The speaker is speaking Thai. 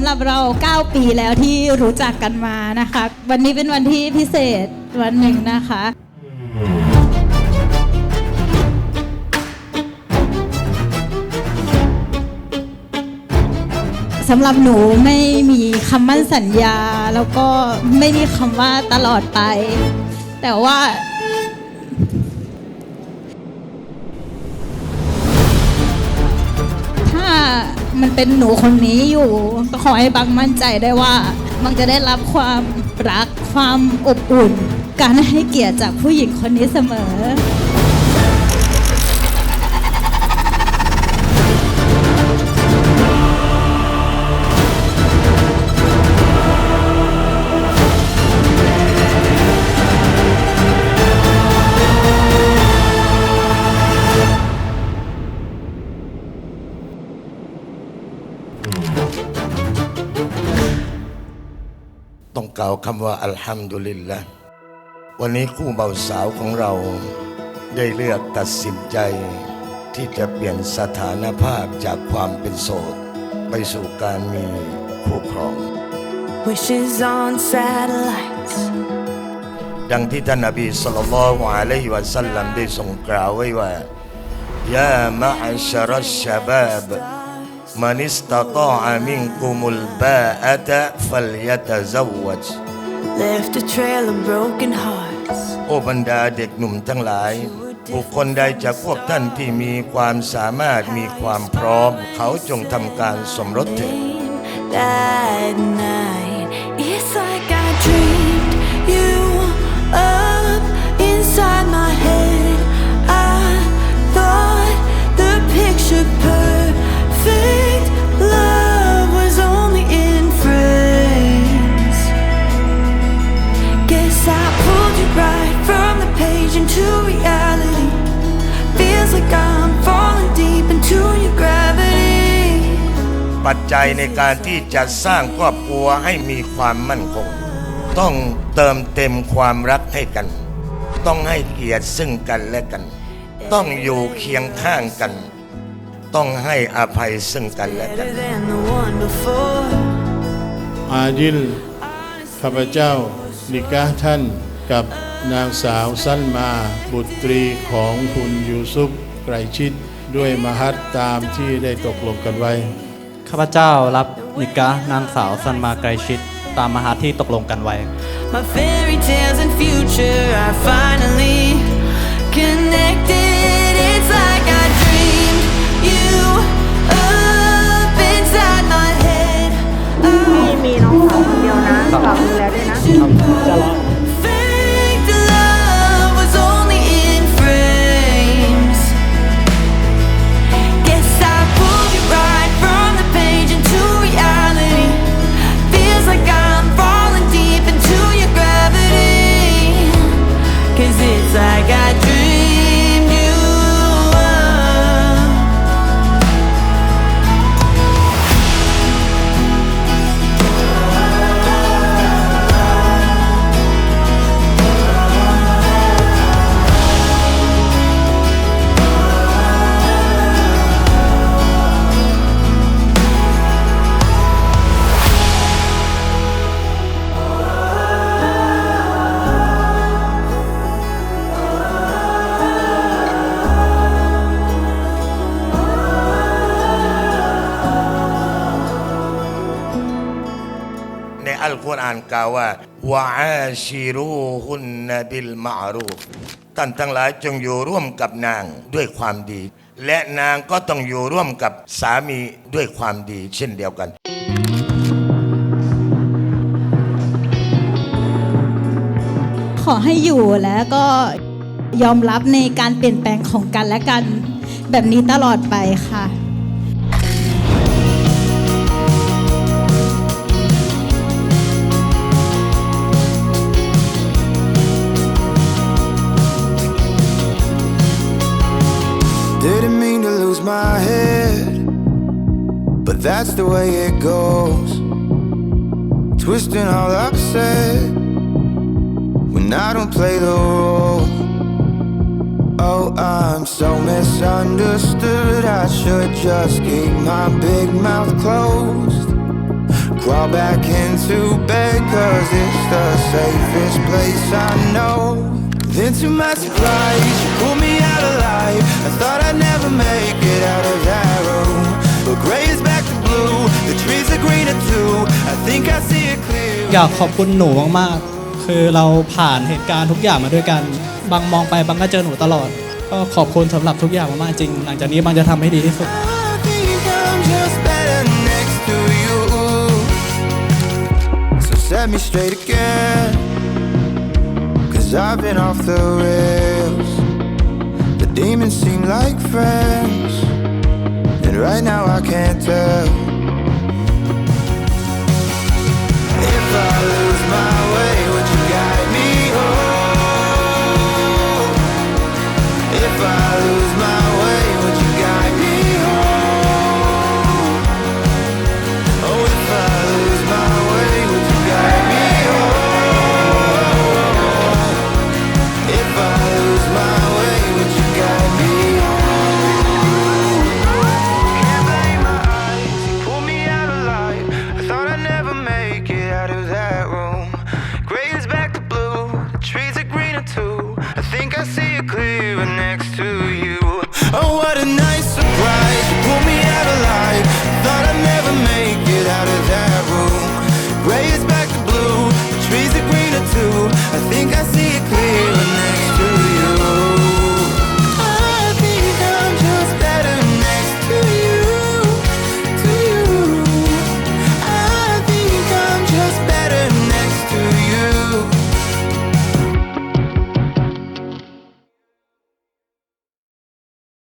ำหรับเรา 9 ปีแล้วที่รู้จักกันมานะคะ วันนี้เป็นวันที่พิเศษวันหนึ่งนะคะ สำหรับหนูไม่มีคำมั่นสัญญา แล้วก็ไม่มีคำว่าตลอดไป แต่ว่าถ้า มันเป็นหนูคนนี้อยู่ก็ขอให้บังมั่นใจได้ว่า บังจะได้รับความรักความอบอุ่น การให้เกียรติจากผู้หญิงคนนี้เสมอ กล่าวคำว่าอัลฮัมดุลิลละวันนี้คู่เบาสาวของเราได้เลือกตัดสินใจ ที่จะเปลี่ยนสถานภาพจากความเป็นโสด ไปสู่การมีคู่ครอง Wishes on satellites. ดังที่ท่านนบีสุลต่านละฮ์อะลัยฮิวะสัลลัมได้ทรงกล่าวไว้ว่ายามะอัชรัชชะบาบ มันอิสตะตาะมินกุมุลบาอะตะฟัลยะตะซวจ Left a trail of broken hearts. โอ้บรรดาเด็กหนุ่มทั้งหลาย บุคคลใดจากพวกท่านที่มีความสามารถมีความพร้อม เขาจงทำการสมรสเถิด That ปัจจัยในการที่จะสร้างครอบครัวให้มีความมั่นคง ต้องเติมเต็มความรักให้กัน ต้องให้เกียรติซึ่งกันและกัน ต้องอยู่เคียงข้างกัน ต้องให้อภัยซึ่งกันและกัน อาดิลข้าพเจ้านิกาท่านกับนางสาวสั้นมาบุตรีของคุณยูซุปไกรชิดด้วยมหัตตามที่ได้ตกลงกันไว้ ข้าพเจ้ารับนิกะนางสาวสันมาไกรชิต ตามมหาที่ตกลงกันไว้ My fairy tales and future are finally connected. It's like I dreamed you up inside my head. พี่มีน้องสาวคนเดียวนะฝากดูแลด้วยนะ Fake กุรอานกล่าวว่าวะอาชิรูฮุนนบิลมารูท่านทั้งหลายจงอยู่ร่วมกับนางด้วยความดี และนางก็ต้องอยู่ร่วมกับสามีด้วยความดี เช่นเดียวกันขอให้อยู่แล้วก็ยอมรับในการเปลี่ยนแปลงของกันและกัน แบบนี้ตลอดไปค่ะ lose my head, but that's the way it goes. Twisting all upset when I don't play the role. Oh, I'm so misunderstood. I should just keep my big mouth closed. Crawl back into bed, cause it's the safest place I know. Then to my surprise, you pulled me out alive. I thought I'd never make it out of that room. But gray is back to blue, the trees are greener too. I think I see it clear. อยากขอบคุณหนูมากๆ คือเราผ่านเหตุการณ์ทุกอย่างมาด้วยกัน บางมองไปบางก็เจอหนูตลอด ก็ขอบคุณสำหรับทุกอย่างมากๆจริง หลังจากนี้บางจะทำให้ดีที่สุด I think I'm just better next to you. So set me straight again. Cause I've been off the rails. The demons seem like friends. And right now I can't tell.